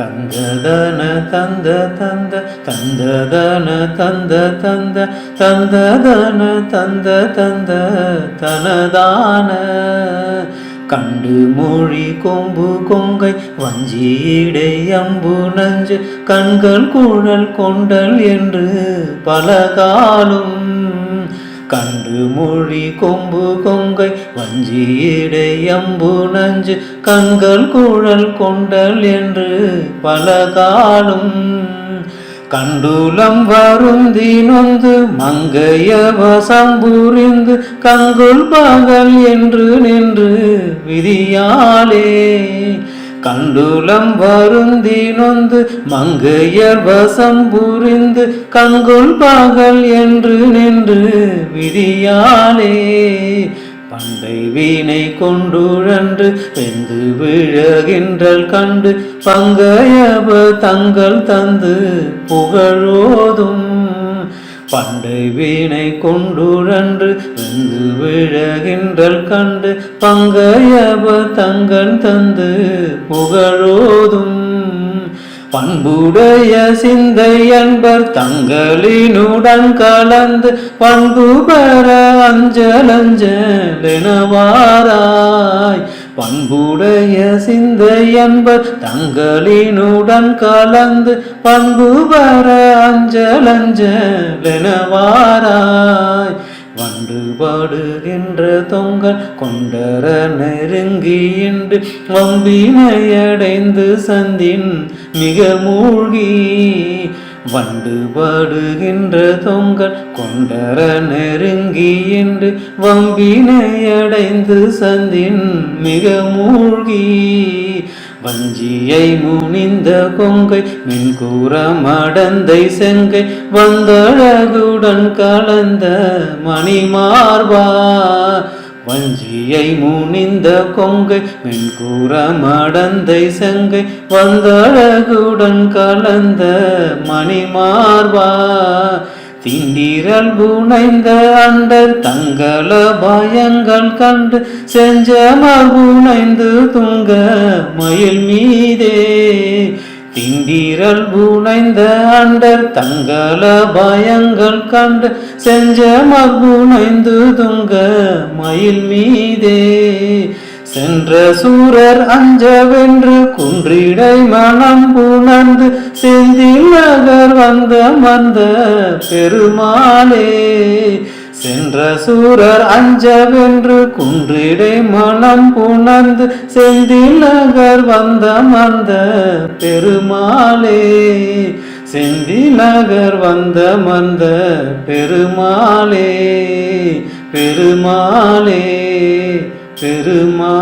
தந்ததன தந்த தந்த தந்ததன தந்த தந்த தந்ததன தந்த தந்த தனதான. கண்டு மொழி கொம்பு கொங்கை வஞ்சியிடை அம்பு நஞ்சு கண்கள் குழல் கொண்டல் என்று பல காலும் கன்று மொழி கொம்பு கொங்கை வஞ்சி இடை அம்பு நஞ்சு கண்கள் குழல் கொண்டல் என்று பல காலும் கண்டுலம் வருந்தி நொந்து மங்கைய வசம்புரிந்து கங்குல் பகல் என்று நின்று விதியாலே கண்டுலம் வருந்தி நொந்து மங்கையர் வசம் புரிந்து கண்கொள் பகல் என்று நின்று விதியாலே. பண்டை வீணை கொண்டுழன்று வெந்து விழகின்றல் கண்டு பங்கையப தங்கள் தந்து புகழோதும். பண்டை வீணை கொண்டுழன்று வெந்து விழகின்றல் கண்டு பங்கையப தங்கள் தந்து புகழோதும். பண்புடைய சிந்தை என்பர் தங்களினுடன் கலந்து பண்பு பெற அஞ்சலஞ்சலெனவாராய் பண்புடைய சிந்தை என்பர் தங்களினுடன் கலந்து பண்பு வர அஞ்சலஞ்சலெனவாராய். வண்டு பாடுகின்ற தொங்கல் கொண்டர நெருங்கியின்று வம்பினையடைந்து சந்தின் மிக மூழ்கி வண்டு பாடுகின்ற தொங்கல் கொண்டர நெருங்கியின்று வம்பினையடைந்து சந்தின் மிக மூழ்கி. வஞ்சியை முனிந்த கொங்கை மின்கூற மடந்தை செங்கை வந்தழகுடன் கலந்த மணிமார்பா. வஞ்சியை முனிந்த கொங்கை மென்கூற மடந்தை செங்கை வந்தழகுடன் கலந்த மணிமார்பா திண்டிரல் புனைந்த அண்டர் தங்கள பயங்கள் கண்டு செஞ்ச புனைந்து துங்க மயில் மீதே திண்டிரல் புனைந்த அண்டர் தங்கள பயங்கள் கண்டு செஞ்ச மகுனைந்து துங்க மயில் மீதே. சென்ற சூரர் அஞ்சவென்று குன்றிடை மனம் புணர்ந்து செந்தில் நகர் வந்த மந்த பெருமாளே. சென்ற சூரர் அஞ்சவென்று குன்றிடை மனம் புணர்ந்து செந்திலகர் நகர் வந்த மந்த பெருமாளே. செந்திலகர் வந்த மந்த பெருமாளே பெருமாளே பெருமா